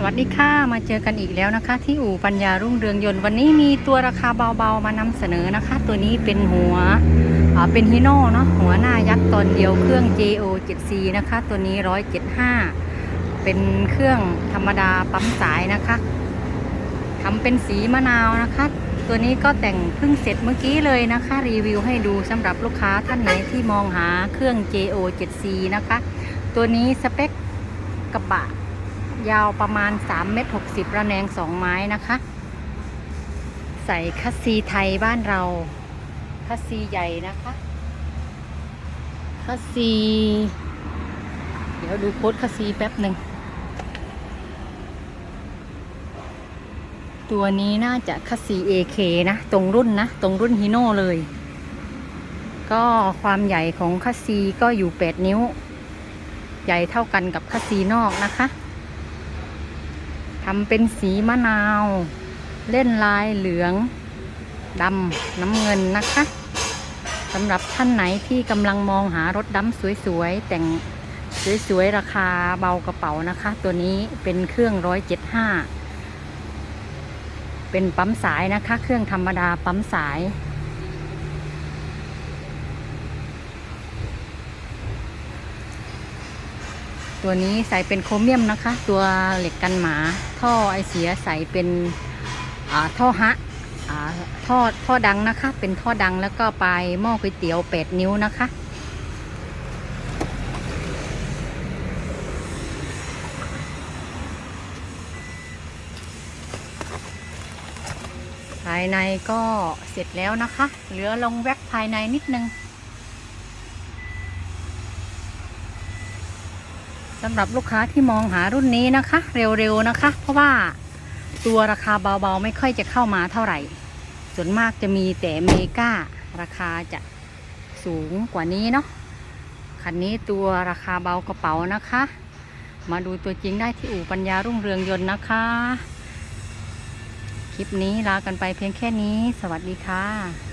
สวัสดีค่ะมาเจอกันอีกแล้วนะคะ ที่อู่ปัญญารุ่งเรืองยนต์วันนี้มีตัวราคาเบาๆมานำเสนอนะคะ ตัวนี้เป็นหัวเป็นฮิโน่เนาะหัวหน้ายักษ์ตอนเดียวเครื่อง JO 7C นะคะ ตัวนี้ 175 เป็นเครื่องธรรมดาปั๊มสายนะคะทำเป็นสีมะนาวนะคะ ตัวนี้ก็แต่งเพิ่งเสร็จเมื่อกี้เลยนะคะ รีวิวให้ดูสำหรับลูกค้าท่านไหนที่มองหาเครื่อง JO 7C นะคะ ตัวนี้สเปคกระบะ ยาวประมาณ3เมตร60 ระแนง 2 ไม้นะคะ ใส่คัสซีไทยบ้านเราคัสซีใหญ่นะคะคัสซี เดี๋ยวดูโค้ดคัสซีแป๊บหนึ่ง ตัวนี้น่าจะคัสซี AK นะ ตรงรุ่นนะ ตรงรุ่นฮิโน่เลย ก็ความใหญ่ของคัสซีก็อยู่ 8 นิ้ว ใหญ่เท่ากันกับคัสซีนอกนะคะ ทำเป็นสีมะนาว เล่นลายเหลืองดำน้ำเงินนะคะสำหรับท่านไหนที่กำลังมองหารถดำสวยๆ แต่งสวยๆ ราคาเบากระเป๋านะคะ ตัวนี้เป็นเครื่อง175เป็นปั๊มสายนะคะ เครื่องธรรมดาปั๊มสาย ตัวนี้ใส่เป็นโครเมียมนะคะ ตัวเหล็กกันหมา ท่อไอเสียใส่เป็นอ่าท่อฮะอ่าท่อท่อดังนะคะ เป็นท่อดังแล้วก็ปลายหม้อก๋วยเตี๋ยว8นิ้วนะคะภายในก็เสร็จแล้วนะคะ เหลือลงแว็กภายในนิดนึง สำหรับลูกค้าที่มองหารุ่นนี้นะคะ เร็วๆนะคะ เพราะว่าตัวราคาเบาๆไม่ค่อยจะเข้ามาเท่าไหร่ ส่วนมากจะมีแต่เมการาคาจะสูงกว่านี้เนาะคันนี้ตัวราคาเบากระเป๋านะคะ มาดูตัวจริงได้ที่อู่ปัญญารุ่งเรืองยนต์นะคะ คลิปนี้ลากันไปเพียงแค่นี้ สวัสดีค่ะ